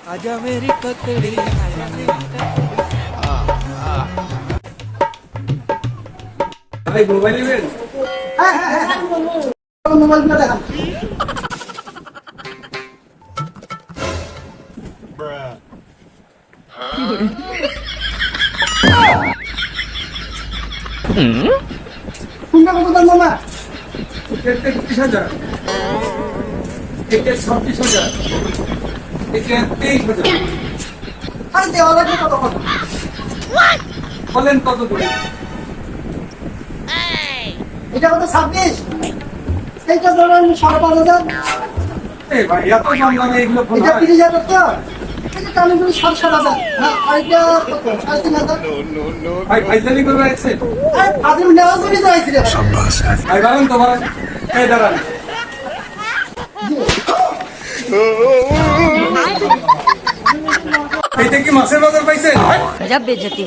आजा मेरी पतड़ी आजा मेरी ভাই মোবাইল নেবেন মোবাইলটা দেখান কোনটা কত দাম মামা টিকিট তেত্রিশ হাজার টিকিট ছাব্বিশ হাজার টিকিট তেইশ হাজার আরে দেওয়া লাগবে কত কত বলেন কত করে এটা কত ছাব্বিশ? এইটা ধরেন সাড়ে পাঁচ হাজার। এই ভাই এত কম দামে এগুলো ফোন এটা হয়? তিরিশ হাজার তো। এটা এটা কি মাছের বাজার পাইছেন গজব বেজতি